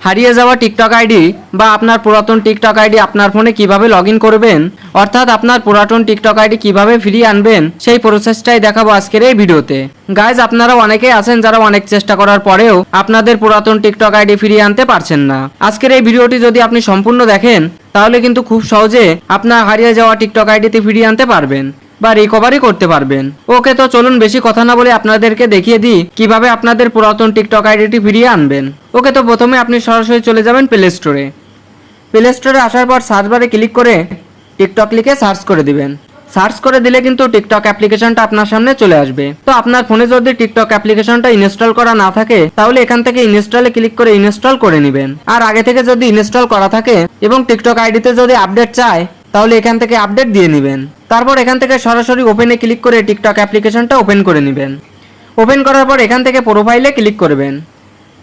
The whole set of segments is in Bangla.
হারিয়ে যাওয়া টিকটক আইডি বা আপনার পুরাতন টিকটক আইডি আপনার ফোনে কীভাবে লগ করবেন, অর্থাৎ আপনার পুরাতন টিকটক আইডি কীভাবে ফিরিয়ে আনবেন, সেই প্রসেসটাই দেখাবো আজকের এই ভিডিওতে। গাইজ আপনারা অনেকেই আছেন যারা অনেক চেষ্টা করার পরেও আপনাদের পুরাতন টিকটক আইডি ফিরিয়ে আনতে পারছেন না। আজকের এই ভিডিওটি যদি আপনি সম্পূর্ণ দেখেন, তাহলে কিন্তু খুব সহজে আপনার হারিয়ে যাওয়া টিকটক আইডিতে ফিরিয়ে আনতে পারবেন। বা রিকভারি করতে পারবেন। ওকে তো চলুন বেশি কথা না বলে আপনাদেরকে দেখিয়ে দিই কীভাবে আপনাদের পুরাতন টিকটক আইডিটি ফিরিয়ে আনবেন। ওকে তো প্রথমে আপনি সরাসরি চলে যাবেন প্লে স্টোরে প্লে স্টোরে আসার পর সার্চ বারে ক্লিক করে টিকটক লিখে সার্চ করে দিবেন। সার্চ করে দিলে কিন্তু টিকটক অ্যাপ্লিকেশনটা আপনার সামনে চলে আসবে। তো আপনার ফোনে যদি টিকটক অ্যাপ্লিকেশনটা ইনস্টল করা না থাকে, তাহলে এখান থেকে ইনস্টলে ক্লিক করে ইনস্টল করে নেবেন। আর আগে থেকে যদি ইনস্টল করা থাকে এবং টিকটক আইডিতে যদি আপডেট চায় তাহলে এখান থেকে আপডেট দিয়ে নেবেন। তারপর এখান থেকে সরাসরি ওপেনে ক্লিক করে টিকটক অ্যাপ্লিকেশনটা ওপেন করে নেবেন। ওপেন করার পর এখান থেকে প্রোফাইলে ক্লিক করবেন।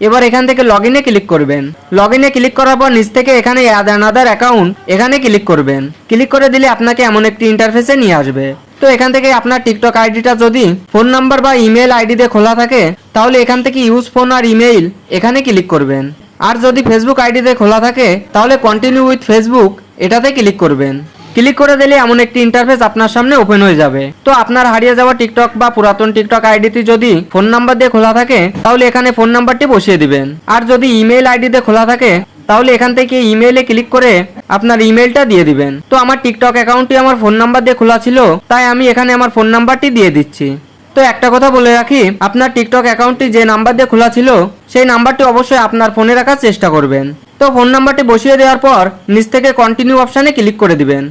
এবার এখান থেকে লগ ইনে ক্লিক করবেন। লগ ইনে ক্লিক করার পর নিচ থেকে এখানে অ্যাড অ্যানাদার অ্যাকাউন্ট এখানে ক্লিক করবেন। ক্লিক করে দিলে আপনাকে এমন একটি ইন্টারফেসে নিয়ে আসবে। তো এখান থেকে আপনার টিকটক আইডিটা যদি ফোন নাম্বার বা ইমেল আইডি দিয়ে খোলা থাকে, তাহলে এখান থেকে ইউজ ফোন আর ইমেইল এখানে ক্লিক করবেন। আর যদি ফেসবুক আইডিতে খোলা থাকে, তাহলে কন্টিনিউ উইথ ফেসবুক এটাতে ক্লিক করবেন। ক্লিক করে দিলে এমন একটি ইন্টারফেস আপনার সামনে ওপেন হয়ে যাবে। তো আপনার হারিয়ে যাওয়া টিকটক বা পুরাতন টিকটক আইডিটি যদি ফোন নাম্বার দিয়ে খোলা থাকে, তাহলে এখানে ফোন নাম্বারটি বসিয়ে দিবেন। আর যদি ইমেল আইডি দিয়ে খোলা থাকে, তাহলে এখান থেকে ইমেইলে ক্লিক করে আপনার ইমেলটা দিয়ে দিবেন। তো আমার টিকটক অ্যাকাউন্টটি আমার ফোন নাম্বার দিয়ে খোলা ছিল, তাই আমি এখানে আমার ফোন নাম্বারটি দিয়ে দিচ্ছি। তো একটা কথা বলে রাখি, আপনার টিকটক অ্যাকাউন্টটি যে নাম্বার দিয়ে খোলা ছিল, সেই নাম্বারটি অবশ্যই আপনার ফোনে রাখার চেষ্টা করবেন। তো ফোন নাম্বারটি বসিয়ে দেওয়ার পর নিচ থেকে কন্টিনিউ অপশানে ক্লিক করে দিবেন।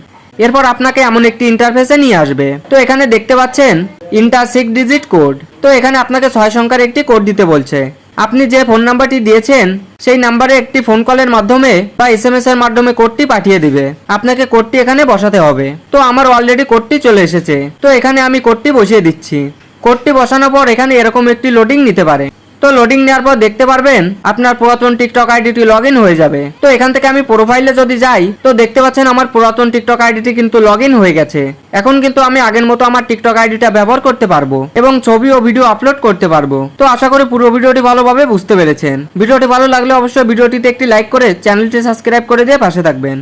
এরপর আপনাকে এমন একটি ইন্টারফেসে নিয়ে আসবে। তো এখানে দেখতে পাচ্ছেন ইন্টার সিক্স ডিজিট কোড তো এখানে আপনাকে ছয় সংখ্যার একটি কোড দিতে বলছে। আপনি যে ফোন নাম্বারটি দিয়েছেন, সেই নাম্বারে একটি ফোন কলের মাধ্যমে বা এস এম এস এর মাধ্যমে কোডটি পাঠিয়ে দিবে। আপনাকে কোডটি এখানে বসাতে হবে। তো আমার অলরেডি কোডটি চলে এসেছে। তো এখানে আমি কোডটি বসিয়ে দিচ্ছি। কোডটি বসানোর পর এখানে এরকম একটি লোডিং নিতে পারে। তো লোডিং নেওয়ার পর দেখতে পারবেন আপনার পুরাতন টিকটক আইডিটি লগ হয়ে যাবে। তো এখান থেকে আমি প্রোফাইলে যদি যাই, তো দেখতে পাচ্ছেন আমার পুরাতন টিকটক আইডিটি কিন্তু লগ হয়ে গেছে। এখন কিন্তু আমি আগের মতো আমার টিকটক আইডিটা ব্যবহার করতে পারব এবং ছবি ও ভিডিও আপলোড করতে পারব। তো আশা করি পুরো ভিডিওটি ভালোভাবে বুঝতে পেরেছেন। ভিডিওটি ভালো লাগলে অবশ্যই ভিডিওটিতে একটি লাইক করে চ্যানেলটি সাবস্ক্রাইব করে দিয়ে পাশে থাকবেন।